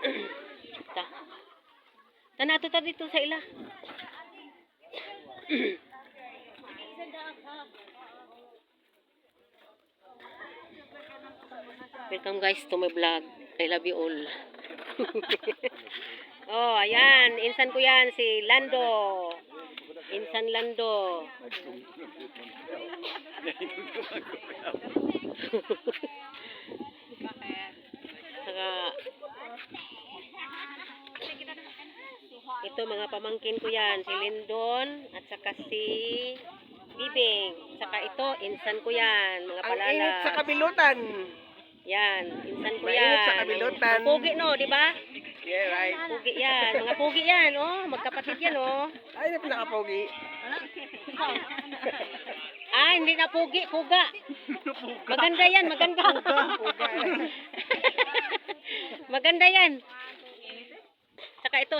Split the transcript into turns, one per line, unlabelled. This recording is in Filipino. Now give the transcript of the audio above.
Ta. Tanato ta dito sa ila. Welcome guys to my vlog. I love you all. oh, ayan. Insan ko yan, si Lando. Insan Lando. Saka, ito mga pamangkin ko yan, si Lindon at saka si Bibing. Saka ito, insan ko yan, mga
Ang
palala.
init sa kabilutan.
Yan, insan ko
Mainit
yan.
sa kabilutan.
Ang Pugi no, di ba?
Yeah, right.
Pugi yan. Mga pugi yan, oh. Magkapatid yan, oh.
Ay, na pinakapogi.
Ah, hindi na pugi, puga. Maganda yan, maganda. maganda yan. Saka ito,